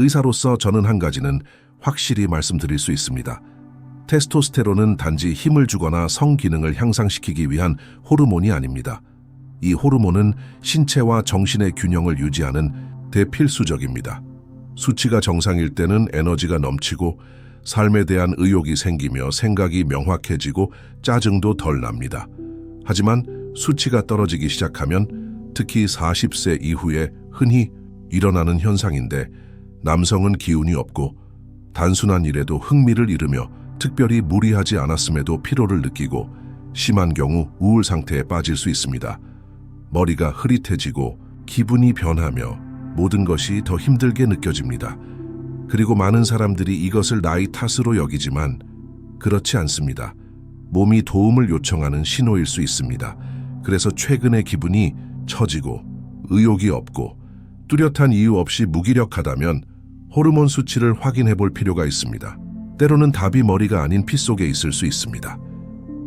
의사로서 저는 한 가지는 확실히 말씀드릴 수 있습니다. 테스토스테론은 단지 힘을 주거나 성 기능을 향상시키기 위한 호르몬이 아닙니다. 이 호르몬은 신체와 정신의 균형을 유지하는 대필수적입니다. 수치가 정상일 때는 에너지가 넘치고 삶에 대한 의욕이 생기며 생각이 명확해지고 짜증도 덜 납니다. 하지만 수치가 떨어지기 시작하면 특히 40세 이후에 흔히 일어나는 현상인데 남성은 기운이 없고 단순한 일에도 흥미를 잃으며 특별히 무리하지 않았음에도 피로를 느끼고 심한 경우 우울 상태에 빠질 수 있습니다. 머리가 흐릿해지고 기분이 변하며 모든 것이 더 힘들게 느껴집니다. 그리고 많은 사람들이 이것을 나이 탓으로 여기지만 그렇지 않습니다. 몸이 도움을 요청하는 신호일 수 있습니다. 그래서 최근의 기분이 처지고 의욕이 없고 뚜렷한 이유 없이 무기력하다면 호르몬 수치를 확인해 볼 필요가 있습니다. 때로는 답이 머리가 아닌 피 속에 있을 수 있습니다.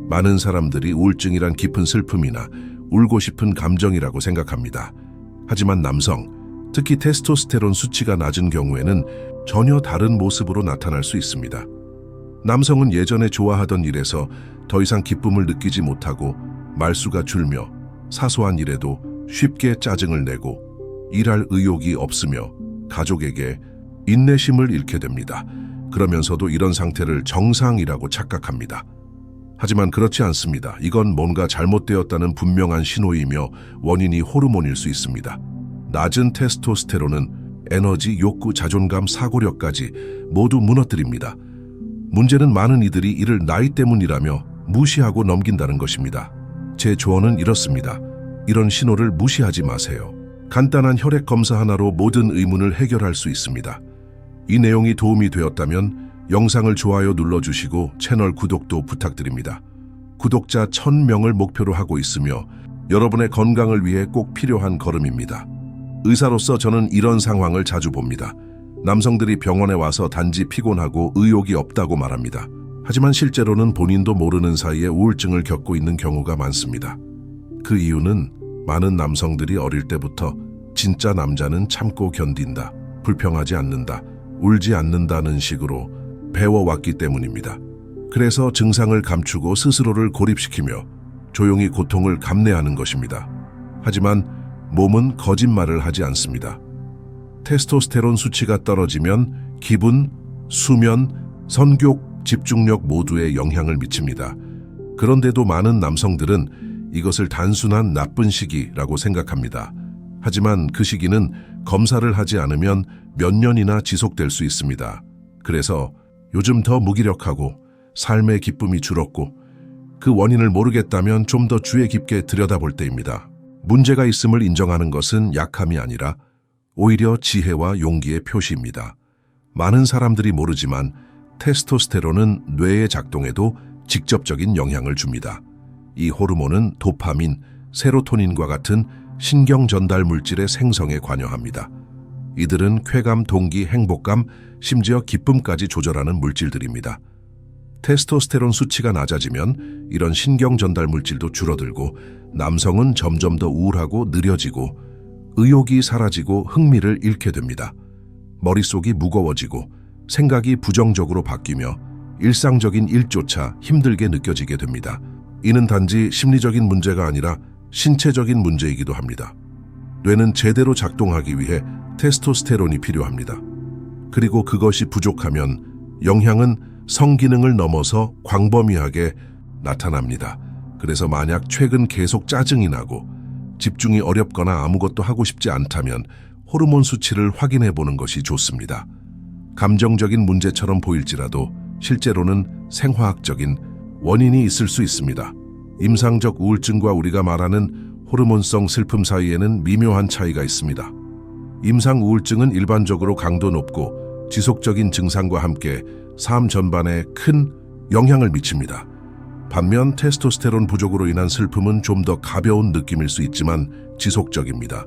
많은 사람들이 우울증이란 깊은 슬픔이나 울고 싶은 감정이라고 생각합니다. 하지만 남성, 특히 테스토스테론 수치가 낮은 경우에는 전혀 다른 모습으로 나타날 수 있습니다. 남성은 예전에 좋아하던 일에서 더 이상 기쁨을 느끼지 못하고 말수가 줄며 사소한 일에도 쉽게 짜증을 내고 일할 의욕이 없으며 가족에게 인내심을 잃게 됩니다. 그러면서도 이런 상태를 정상이라고 착각합니다. 하지만 그렇지 않습니다. 이건 뭔가 잘못되었다는 분명한 신호이며 원인이 호르몬일 수 있습니다. 낮은 테스토스테론은 에너지, 욕구, 자존감, 사고력까지 모두 무너뜨립니다. 문제는 많은 이들이 이를 나이 때문이라며 무시하고 넘긴다는 것입니다. 제 조언은 이렇습니다. 이런 신호를 무시하지 마세요. 간단한 혈액 검사 하나로 모든 의문을 해결할 수 있습니다. 이 내용이 도움이 되었다면 영상을 좋아요 눌러주시고 채널 구독도 부탁드립니다. 구독자 1000명을 목표로 하고 있으며 여러분의 건강을 위해 꼭 필요한 걸음입니다. 의사로서 저는 이런 상황을 자주 봅니다. 남성들이 병원에 와서 단지 피곤하고 의욕이 없다고 말합니다. 하지만 실제로는 본인도 모르는 사이에 우울증을 겪고 있는 경우가 많습니다. 그 이유는 많은 남성들이 어릴 때부터 진짜 남자는 참고 견딘다, 불평하지 않는다, 울지 않는다는 식으로 배워왔기 때문입니다. 그래서 증상을 감추고 스스로를 고립시키며 조용히 고통을 감내하는 것입니다. 하지만 몸은 거짓말을 하지 않습니다. 테스토스테론 수치가 떨어지면 기분, 수면, 선교, 집중력 모두에 영향을 미칩니다. 그런데도 많은 남성들은 이것을 단순한 나쁜 시기라고 생각합니다. 하지만 그 시기는 검사를 하지 않으면 몇 년이나 지속될 수 있습니다. 그래서 요즘 더 무기력하고 삶의 기쁨이 줄었고 그 원인을 모르겠다면 좀 더 주의 깊게 들여다볼 때입니다. 문제가 있음을 인정하는 것은 약함이 아니라 오히려 지혜와 용기의 표시입니다. 많은 사람들이 모르지만 테스토스테론은 뇌의 작동에도 직접적인 영향을 줍니다. 이 호르몬은 도파민, 세로토닌과 같은 신경 전달 물질의 생성에 관여합니다. 이들은 쾌감, 동기, 행복감, 심지어 기쁨까지 조절하는 물질들입니다. 테스토스테론 수치가 낮아지면 이런 신경 전달 물질도 줄어들고 남성은 점점 더 우울하고 느려지고 의욕이 사라지고 흥미를 잃게 됩니다. 머릿속이 무거워지고 생각이 부정적으로 바뀌며 일상적인 일조차 힘들게 느껴지게 됩니다. 이는 단지 심리적인 문제가 아니라 신체적인 문제이기도 합니다. 뇌는 제대로 작동하기 위해 테스토스테론이 필요합니다. 그리고 그것이 부족하면 영향은 성기능을 넘어서 광범위하게 나타납니다. 그래서 만약 최근 계속 짜증이 나고 집중이 어렵거나 아무것도 하고 싶지 않다면 호르몬 수치를 확인해 보는 것이 좋습니다. 감정적인 문제처럼 보일지라도 실제로는 생화학적인 원인이 있을 수 있습니다. 임상적 우울증과 우리가 말하는 호르몬성 슬픔 사이에는 미묘한 차이가 있습니다. 임상 우울증은 일반적으로 강도 높고 지속적인 증상과 함께 삶 전반에 큰 영향을 미칩니다. 반면 테스토스테론 부족으로 인한 슬픔은 좀 더 가벼운 느낌일 수 있지만 지속적입니다.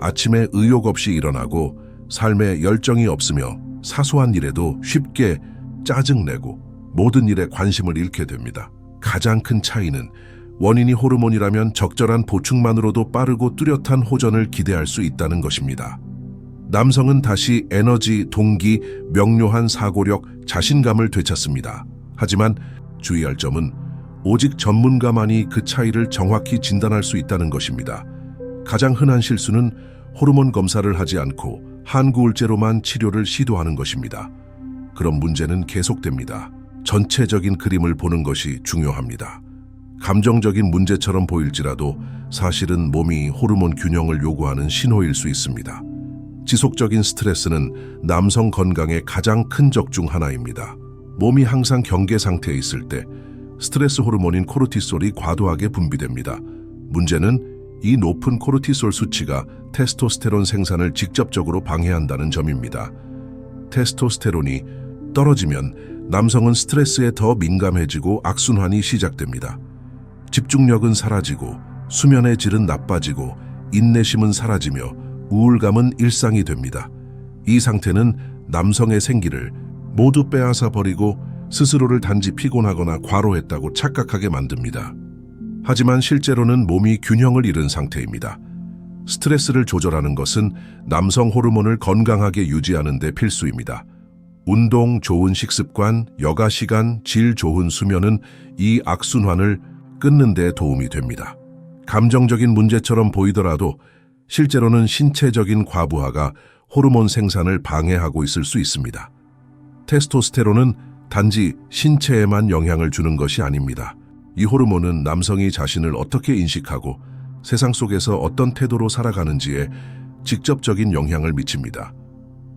아침에 의욕 없이 일어나고 삶에 열정이 없으며 사소한 일에도 쉽게 짜증내고 모든 일에 관심을 잃게 됩니다. 가장 큰 차이는 원인이 호르몬이라면 적절한 보충만으로도 빠르고 뚜렷한 호전을 기대할 수 있다는 것입니다. 남성은 다시 에너지, 동기, 명료한 사고력, 자신감을 되찾습니다. 하지만 주의할 점은 오직 전문가만이 그 차이를 정확히 진단할 수 있다는 것입니다. 가장 흔한 실수는 호르몬 검사를 하지 않고 한구울제로만 치료를 시도하는 것입니다. 그럼 문제는 계속됩니다. 전체적인 그림을 보는 것이 중요합니다. 감정적인 문제처럼 보일지라도 사실은 몸이 호르몬 균형을 요구하는 신호일 수 있습니다. 지속적인 스트레스는 남성 건강의 가장 큰 적 중 하나입니다. 몸이 항상 경계 상태에 있을 때 스트레스 호르몬인 코르티솔이 과도하게 분비됩니다. 문제는 이 높은 코르티솔 수치가 테스토스테론 생산을 직접적으로 방해한다는 점입니다. 테스토스테론이 떨어지면 남성은 스트레스에 더 민감해지고 악순환이 시작됩니다. 집중력은 사라지고 수면의 질은 나빠지고 인내심은 사라지며 우울감은 일상이 됩니다. 이 상태는 남성의 생기를 모두 빼앗아 버리고 스스로를 단지 피곤하거나 과로했다고 착각하게 만듭니다. 하지만 실제로는 몸이 균형을 잃은 상태입니다. 스트레스를 조절하는 것은 남성 호르몬을 건강하게 유지하는 데 필수입니다. 운동, 좋은 식습관, 여가 시간, 질 좋은 수면은 이 악순환을 끊는 데 도움이 됩니다. 감정적인 문제처럼 보이더라도 실제로는 신체적인 과부하가 호르몬 생산을 방해하고 있을 수 있습니다. 테스토스테론은 단지 신체에만 영향을 주는 것이 아닙니다. 이 호르몬은 남성이 자신을 어떻게 인식하고 세상 속에서 어떤 태도로 살아가는지에 직접적인 영향을 미칩니다.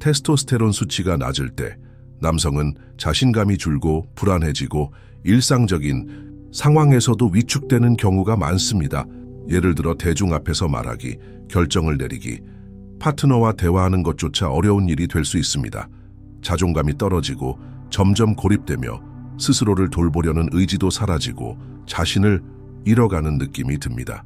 테스토스테론 수치가 낮을 때 남성은 자신감이 줄고 불안해지고 일상적인 상황에서도 위축되는 경우가 많습니다. 예를 들어 대중 앞에서 말하기, 결정을 내리기, 파트너와 대화하는 것조차 어려운 일이 될 수 있습니다. 자존감이 떨어지고 점점 고립되며 스스로를 돌보려는 의지도 사라지고 자신을 잃어가는 느낌이 듭니다.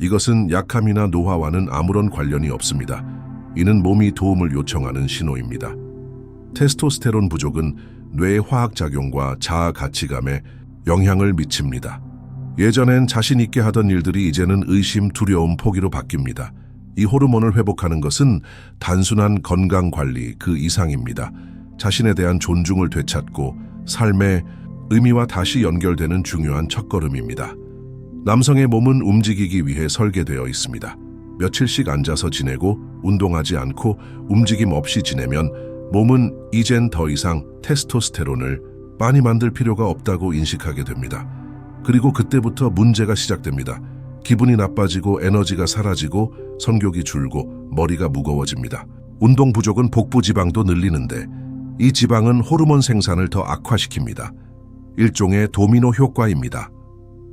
이것은 약함이나 노화와는 아무런 관련이 없습니다. 이는 몸이 도움을 요청하는 신호입니다. 테스토스테론 부족은 뇌의 화학작용과 자아 가치감에 영향을 미칩니다. 예전엔 자신 있게 하던 일들이 이제는 의심, 두려움, 포기로 바뀝니다. 이 호르몬을 회복하는 것은 단순한 건강 관리 그 이상입니다. 자신에 대한 존중을 되찾고 삶의 의미와 다시 연결되는 중요한 첫걸음입니다. 남성의 몸은 움직이기 위해 설계되어 있습니다. 며칠씩 앉아서 지내고 운동하지 않고 움직임 없이 지내면 몸은 이젠 더 이상 테스토스테론을 많이 만들 필요가 없다고 인식하게 됩니다. 그리고 그때부터 문제가 시작됩니다. 기분이 나빠지고 에너지가 사라지고 성욕이 줄고 머리가 무거워집니다. 운동 부족은 복부 지방도 늘리는데 이 지방은 호르몬 생산을 더 악화시킵니다. 일종의 도미노 효과입니다.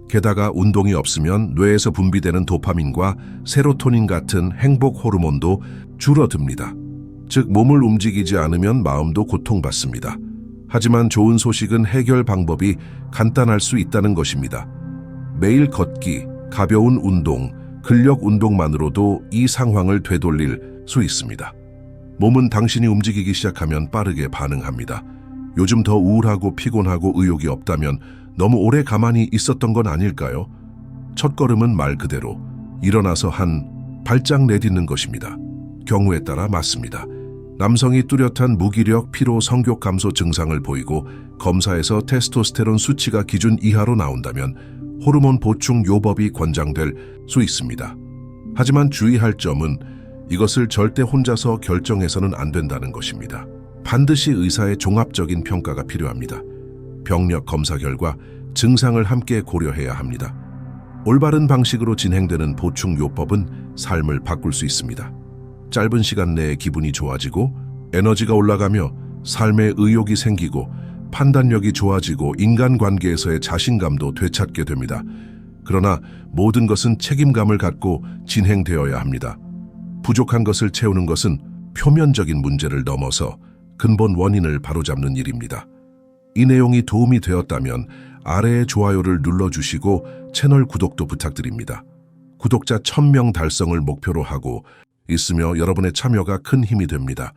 게다가 운동이 없으면 뇌에서 분비되는 도파민과 세로토닌 같은 행복 호르몬도 줄어듭니다. 즉 몸을 움직이지 않으면 마음도 고통받습니다. 하지만 좋은 소식은 해결 방법이 간단할 수 있다는 것입니다. 매일 걷기, 가벼운 운동, 근력 운동만으로도 이 상황을 되돌릴 수 있습니다. 몸은 당신이 움직이기 시작하면 빠르게 반응합니다. 요즘 더 우울하고 피곤하고 의욕이 없다면 너무 오래 가만히 있었던 건 아닐까요? 첫 걸음은 말 그대로 일어나서 한 발짝 내딛는 것입니다. 경우에 따라 맞습니다. 남성이 뚜렷한 무기력, 피로, 성욕 감소 증상을 보이고 검사에서 테스토스테론 수치가 기준 이하로 나온다면 호르몬 보충 요법이 권장될 수 있습니다. 하지만 주의할 점은 이것을 절대 혼자서 결정해서는 안 된다는 것입니다. 반드시 의사의 종합적인 평가가 필요합니다. 병력 검사 결과 증상을 함께 고려해야 합니다. 올바른 방식으로 진행되는 보충 요법은 삶을 바꿀 수 있습니다. 짧은 시간 내에 기분이 좋아지고 에너지가 올라가며 삶에 의욕이 생기고 판단력이 좋아지고 인간관계에서의 자신감도 되찾게 됩니다. 그러나 모든 것은 책임감을 갖고 진행되어야 합니다. 부족한 것을 채우는 것은 표면적인 문제를 넘어서 근본 원인을 바로잡는 일입니다. 이 내용이 도움이 되었다면 아래의 좋아요를 눌러주시고 채널 구독도 부탁드립니다. 구독자 1000명 달성을 목표로 하고 있으며 여러분의 참여가 큰 힘이 됩니다.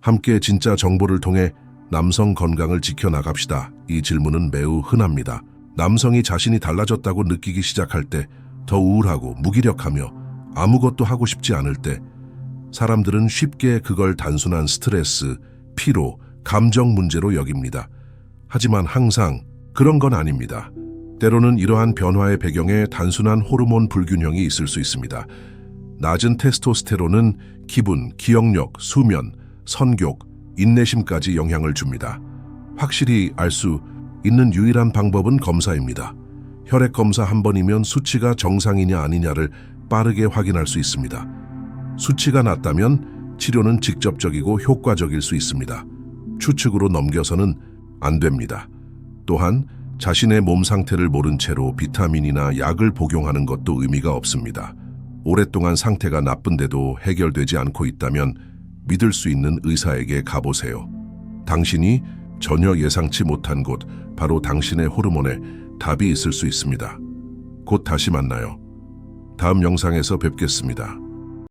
함께 진짜 정보를 통해 남성 건강을 지켜나갑시다. 이 질문은 매우 흔합니다. 남성이 자신이 달라졌다고 느끼기 시작할 때 더 우울하고 무기력하며 아무것도 하고 싶지 않을 때 사람들은 쉽게 그걸 단순한 스트레스, 피로, 감정 문제로 여깁니다. 하지만 항상 그런 건 아닙니다. 때로는 이러한 변화의 배경에 단순한 호르몬 불균형이 있을 수 있습니다. 낮은 테스토스테론은 기분, 기억력, 수면, 선교, 인내심까지 영향을 줍니다. 확실히 알 수 있는 유일한 방법은 검사입니다. 혈액 검사 한 번이면 수치가 정상이냐 아니냐를 빠르게 확인할 수 있습니다. 수치가 낮다면 치료는 직접적이고 효과적일 수 있습니다. 추측으로 넘겨서는 안 됩니다. 또한 자신의 몸 상태를 모른 채로 비타민이나 약을 복용하는 것도 의미가 없습니다. 오랫동안 상태가 나쁜데도 해결되지 않고 있다면 믿을 수 있는 의사에게 가보세요. 당신이 전혀 예상치 못한 곳, 바로 당신의 호르몬에 답이 있을 수 있습니다. 곧 다시 만나요. 다음 영상에서 뵙겠습니다.